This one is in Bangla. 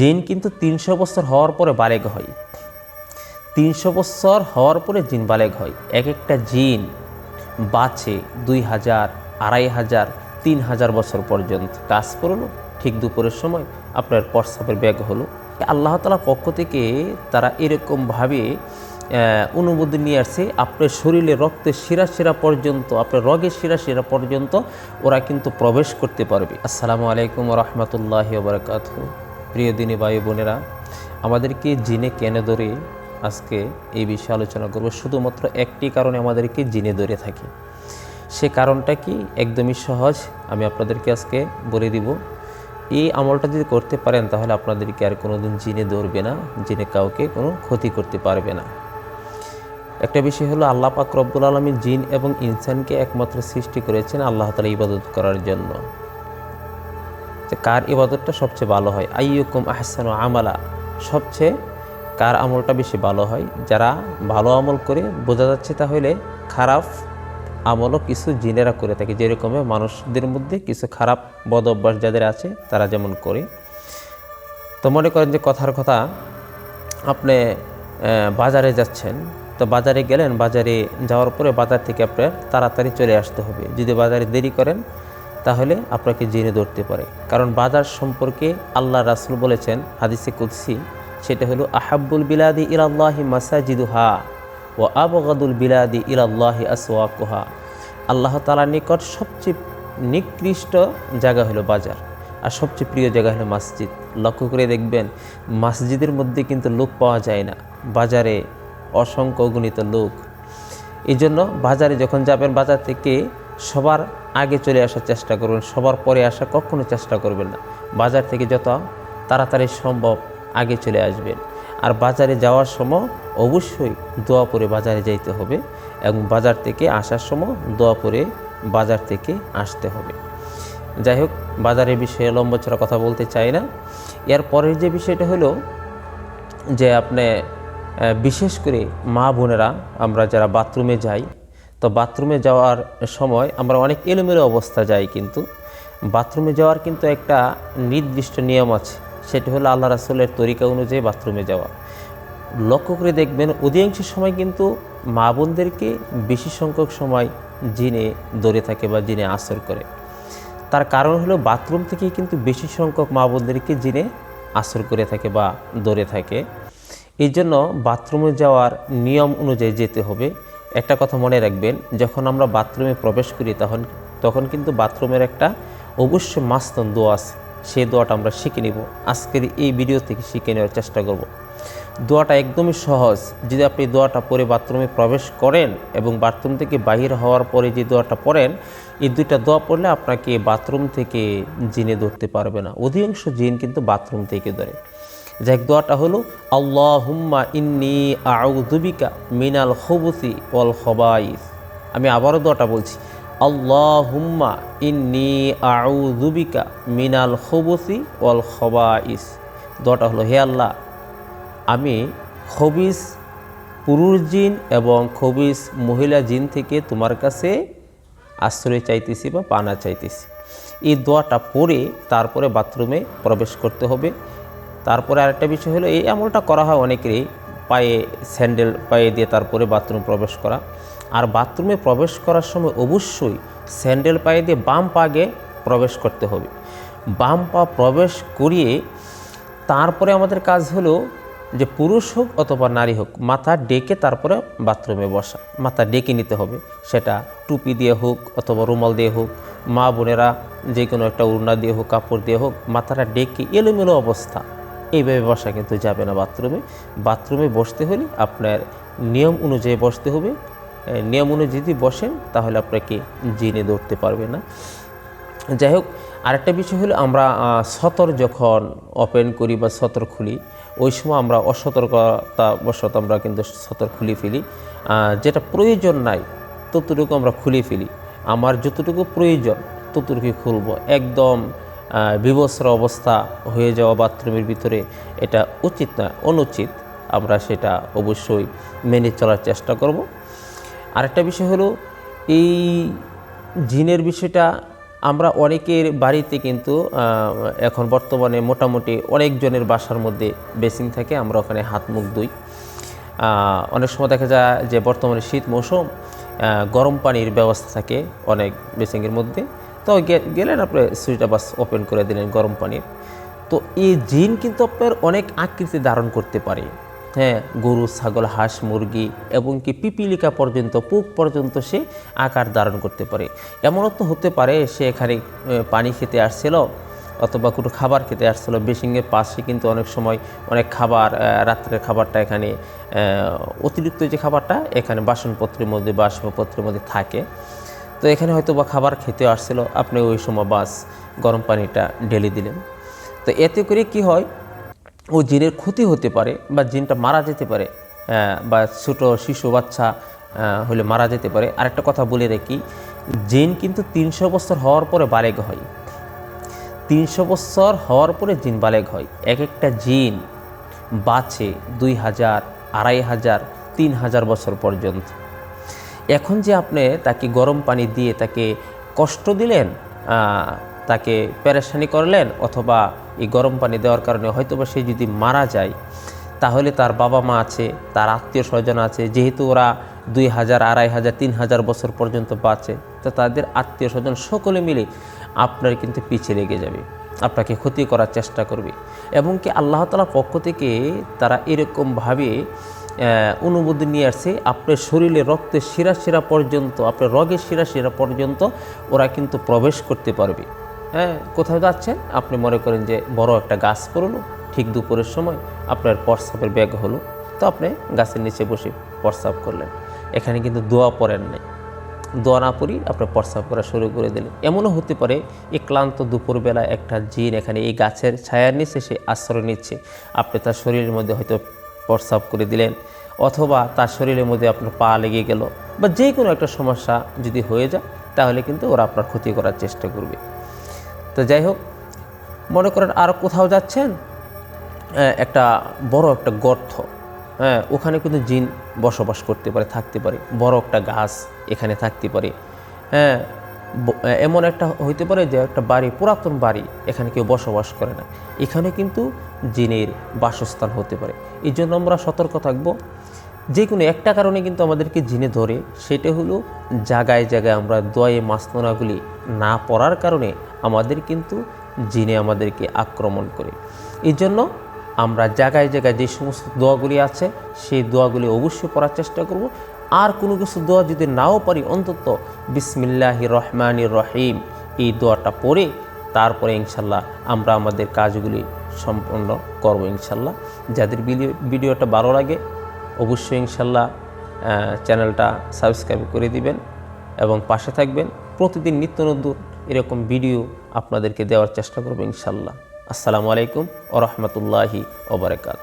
জিন কিন্তু তিনশো বছর হওয়ার পরে বালেগ হয়। তিনশো বছর হওয়ার পরে জিন বালেগ হয়। এক একটা জিন বাঁচে দুই হাজার, আড়াই হাজার, তিন হাজার বছর পর্যন্ত। কাজ করল, ঠিক দুপুরের সময় আপনার প্রস্রাবের ব্যাগ হলো। আল্লাহ তালার পক্ষ থেকে তারা এরকমভাবে অনুমোদন নিয়ে আসছে, আপনার শরীরে রক্তের শিরা শিরা পর্যন্ত, আপনার রগের শিরা শিরা পর্যন্ত ওরা কিন্তু প্রবেশ করতে পারবে। আসসালামু আলাইকুম রহমতুল্লাহ বরকাত প্রিয় দিনী ভাই বোনেরা, আমাদেরকে জিনে কেনে ধরে আজকে এই বিষয়ে আলোচনা করব। শুধুমাত্র একটি কারণে আমাদেরকে জিনে ধরে থাকে। সে কারণটা কি? একদমই সহজ। আমি আপনাদেরকে আজকে বলে দিব। এই আমলটা যদি করতে পারেন, তাহলে আপনাদেরকে আর কোনোদিন জিনে ধরবে না, জিনে কাউকে কোনো ক্ষতি করতে পারবে না। একটা বিষয় হলো, আল্লাহ পাক রব্বুল আলমী জিন এবং ইনসানকে একমাত্র সৃষ্টি করেছেন আল্লাহ তালা ইবাদত করার জন্য। যে কার ইবাদতটা সবচেয়ে ভালো হয়? আইয়ুকুম আহসান আমালা। সবচেয়ে কার আমলটা বেশি ভালো হয়? যারা ভালো আমল করে বোঝা যাচ্ছে তাহলে খারাপ আমলও কিছু জিনেরা করে থাকে। যেরকম মানুষদের মধ্যে কিছু খারাপ বদ অভ্যাস যাদের আছে, তারা যেমন করে। তো মনে করেন যে কথার কথা, আপনি বাজারে যাচ্ছেন, তো বাজারে গেলেন, বাজারে যাওয়ার পরে বাজার থেকে আপনার তাড়াতাড়ি চলে আসতে হবে। যদি বাজারে দেরি করেন তাহলে আপনাকে জেনে ধরতে পারে। কারণ বাজার সম্পর্কে আল্লাহ রাসুল বলেছেন, হাদিসে কুদ্সি, সেটা হলো, আহাব্বুল বিলাদি ইলাল্লাহি মাসাজিদুহা ও আবগাদুল বিলাদি ইলাল্লাহি আসওয়াকুহা। আল্লাহ তালার নিকট সবচেয়ে নিকৃষ্ট জায়গা হলো বাজার, আর সবচেয়ে প্রিয় জায়গা হলো মসজিদ। লক্ষ্য করে দেখবেন, মসজিদের মধ্যে কিন্তু লোক পাওয়া যায় না। বাজারে অসংখ্য অগণিত লোক। এই জন্য বাজারে যখন যাবেন, বাজার থেকে সবার আগে চলে আসার চেষ্টা করবেন, সবার পরে আসা কখনো চেষ্টা করবেন না। বাজার থেকে যত তাড়াতাড়ি সম্ভব আগে চলে আসবেন। আর বাজারে যাওয়ার সময় অবশ্যই দোয়া পরে বাজারে যাইতে হবে এবং বাজার থেকে আসার সময় দোয়া পরে বাজার থেকে আসতে হবে। যাই হোক, বাজারের বিষয়ে লম্বচড়া কথা বলতে চাই না। এর পরের যে বিষয়টা হলো যে আপনি বিশেষ করে মা বোনেরা, আমরা যারা বাথরুমে যাই তো বাথরুমে যাওয়ার সময় আমরা অনেক এলোমেলো অবস্থা যাই কিন্তু বাথরুমে যাওয়ার কিন্তু একটা নির্দিষ্ট নিয়ম আছে, সেটা হলো আল্লাহ রাসুলের তরিকা অনুযায়ী বাথরুমে যাওয়া। লক্ষ্য করে দেখবেন অধিকাংশ সময় কিন্তু মা বোনদেরকে বেশি সংখ্যক সময় জিনে দৌড়ে থাকে বা জিনে আসর করে। তার কারণ হলো বাথরুম থেকেই কিন্তু বেশি সংখ্যক মা বোনদেরকে জিনে আসর করে থাকে বা দৌড়ে থাকে। এই জন্য বাথরুমে যাওয়ার নিয়ম অনুযায়ী যেতে হবে। একটা কথা মনে রাখবেন, যখন আমরা বাথরুমে প্রবেশ করি তখন তখন কিন্তু বাথরুমের একটা অবশ্যই মাস্তন দোয়া আছে, সেই দোয়াটা আমরা শিখে নিব। আজকের এই ভিডিও থেকে শিখে নেওয়ার চেষ্টা করব। দোয়াটা একদমই সহজ, যদি আপনি দোয়াটা পরে বাথরুমে প্রবেশ করেন এবং বাথরুম থেকে বাহির হওয়ার পরে যে দোয়াটা পড়েন, এই দুইটা দোয়া পড়লে আপনাকে বাথরুম থেকে জিনে ধরতে পারবে না। অধিকাংশ জিন কিন্তু বাথরুম থেকে ধরে। যাই হোক, দোয়াটা হলো আল্লাহ হুম্মা ইন্নি আউদুবিকা মিনাল খবুসি ওয়াল খবাইস। আমি আবারও দোয়াটা বলছি আল্লাহ হুম্মা ইন্নি আউদুবিকা মিনাল খবুসি ওয়াল খবাইস। দোয়াটা হলো হে আল্লাহ আমি খবিস পুরুষ জিন এবং খবিস মহিলা জিন থেকে তোমার কাছে আশ্রয় চাইতেছি বা পানা চাইতেছি। এই দোয়াটা পড়ে তারপরে বাথরুমে প্রবেশ করতে হবে। তারপরে আরেকটা বিষয় হলো, এই আমলটা করা হয় অনেকেরই পায়ে স্যান্ডেল, পায়ে দিয়ে তারপরে বাথরুম প্রবেশ করা। আর বাথরুমে প্রবেশ করার সময় অবশ্যই স্যান্ডেল পায়ে দিয়ে বাম পাগে প্রবেশ করতে হবে। বাম পা প্রবেশ করিয়ে তারপরে আমাদের কাজ হলো যে পুরুষ হোক অথবা নারী হোক, মাথা ডেকে তারপরে বাথরুমে বসা, মাথা ডেকে নিতে হবে। সেটা টুপি দিয়ে হোক অথবা রুমাল দিয়ে হোক, মা বোনেরা যে কোনো একটা উড়না দিয়ে হোক, কাপড় দিয়ে হোক, মাথাটা ডেকে এলোমেলো অবস্থা এইভাবে বসা কিন্তু যাবে না বাথরুমে। বাথরুমে বসতে হলে আপনার নিয়ম অনুযায়ী বসতে হবে। নিয়ম অনুযায়ী যদি বসেন, তাহলে আপনাকে জিনে ধরতে পারবে না। যাই হোক, আরেকটা বিষয় হলো আমরা সতর যখন ওপেন করি বা সতর খুলি, ওই সময় আমরা অসতর্কতা বশত আমরা কিন্তু সতর খুলে ফেলি। যেটা প্রয়োজন নাই, ততটুকু আমরা খুলে ফেলি। আমার যতটুকু প্রয়োজন ততটুকু খুলব। একদম আহ, বিবস্ত্র অবস্থা হয়ে যাওয়া বাথরুমের ভিতরে এটা উচিত নয় অনুচিত। আমরা সেটা অবশ্যই মেনে চলার চেষ্টা করব। আরেকটা বিষয় হলো এই জিনের বিষয়টা আমরা অনেকের বাড়িতে কিন্তু এখন বর্তমানে মোটামুটি অনেকজনের বাসার মধ্যে বেসিং থাকে আমরা ওখানে হাত মুখ ধুই। অনেক সময় দেখা যায় যে বর্তমানে শীত মৌসুম গরম পানির ব্যবস্থা থাকে অনেক বেসিংয়ের মধ্যে। তো গেলেন আপনি সুইচটা বাস ওপেন করে দিলেন গরম পানির তো এই জিন কিন্তু আপনার অনেক আকৃতি ধারণ করতে পারে। হ্যাঁ গরু, ছাগল, হাঁস, মুরগি এবং কি পিপিলিকা পর্যন্ত, পুক পর্যন্ত সে আকার ধারণ করতে পারে। এমনও তো হতে পারে সে এখানে পানি খেতে আসছিল অথবা কোনো খাবার খেতে আসছিল। বেসিংয়ের পাশে কিন্তু অনেক সময় অনেক খাবার রাত্রের খাবারটা এখানে অতিরিক্ত যে খাবারটা এখানে বাসনপত্রের মধ্যে বা আসবাবপত্রের মধ্যে থাকে। তো এখানে হয়তো বা খাবার খেতে আসছিল। আপনি ওই সময় বাস গরম পানিটা ঢেলে দিলেন। তো এতে করে কি হয়, ও জিনের ক্ষতি হতে পারে বা জিনটা মারা যেতে পারে বা ছোটো শিশু বাচ্চা হলে মারা যেতে পারে। আরেকটা কথা বলে রাখি, জিন কিন্তু তিনশো বছর হওয়ার পরে বালেগ হয়। তিনশো বছর হওয়ার পরে জিন বালেগ হয়। এক একটা জিন বাঁচে দুই হাজার, আড়াই হাজার, তিন হাজার বছর পর্যন্ত। এখন যে আপনি তাকে গরম পানি দিয়ে তাকে কষ্ট দিলেন তাকে প্যারেশানি করলেন, অথবা এই গরম পানি দেওয়ার কারণে হয়তোবা সে যদি মারা যায়, তাহলে তার বাবা মা আছে, তার আত্মীয় স্বজন আছে, যেহেতু ওরা দুই হাজার, আড়াই হাজার, তিন হাজার বছর পর্যন্ত বাঁচে, তো তাদের আত্মীয় স্বজন সকলে মিলে আপনার কিন্তু পিছিয়ে লেগে যাবে, আপনাকে ক্ষতি করার চেষ্টা করবে। এবং কি আল্লাহ তালার পক্ষ থেকে তারা এরকমভাবে অনুমোদন নিয়ে আসছে। আপনার শরীরে রক্তের শিরা শিরা পর্যন্ত, আপনার রগের শিরা শিরা পর্যন্ত ওরা কিন্তু প্রবেশ করতে পারবে। হ্যাঁ কোথায় যাচ্ছেন? আপনি মনে করেন যে বড় একটা গাছ পড়ল, ঠিক দুপুরের সময় আপনার প্রস্রাবের ব্যাগ হলো, তো আপনি গাছের নিচে বসে প্রস্রাব করলেন। এখানে কিন্তু দোয়া পড়েন নাই। দোয়া না পড়ি আপনার প্রস্রাব করা শুরু করে দিলেন। এমনও হতে পারে এই ক্লান্ত দুপুরবেলা একটা জিন এখানে এই গাছের ছায়ার নিচে সে আশ্রয় নিচ্ছে। আপনি তার শরীরের মধ্যে হয়তো প্রস্রাব করে দিলেন, অথবা তার শরীরের মধ্যে আপনার পা লেগে গেল, বা যে কোনো একটা সমস্যা যদি হয়ে যায়, তাহলে কিন্তু ওরা আপনার ক্ষতি করার চেষ্টা করবে। তো যাই হোক, মনে করেন আর কোথাও যাচ্ছেন একটা বড় একটা গর্ত হ্যাঁ ওখানে কিন্তু জিন বসবাস করতে পারে, থাকতে পারে, বড় একটা গাছ এখানে থাকতে পারে হ্যাঁ এমন একটা হইতে পারে যে একটা বাড়ি, পুরাতন বাড়ি এখানে কেউ বসবাস করে না। এখানে কিন্তু জিনের বাসস্থান হতে পারে। এই জন্য আমরা সতর্ক থাকব। যে কোনো একটা কারণে কিন্তু আমাদেরকে জিনে ধরে, সেটা হলো জায়গায় জায়গায় আমরা দয়ে মাস্তনাগুলি না পড়ার কারণে আমাদের কিন্তু জিনে আমাদেরকে আক্রমণ করে। এই জন্য আমরা জায়গায় জায়গায় যে সমস্ত দোয়াগুলি আছে, সেই দোয়াগুলি অবশ্যই পড়ার চেষ্টা করব। আর কোনো কিছু দোয়া যদি নাও পারি, অন্তত বিসমিল্লাহি রহমানি রহিম, এই দোয়াটা পড়ে তারপরে ইনশাল্লাহ আমরা আমাদের কাজগুলি সম্পন্ন করব ইনশাল্লাহ। যাদের ভিডিও, ভিডিওটা ভালো লাগে, অবশ্যই ইনশাল্লাহ চ্যানেলটা সাবস্ক্রাইব করে দিবেন এবং পাশে থাকবেন। প্রতিদিন নিত্য নতুন এরকম ভিডিও আপনাদেরকে দেওয়ার চেষ্টা করব ইনশাল্লাহ। আসসালামু আলাইকুম ও রহমতুল্লাহি ওবরাকাত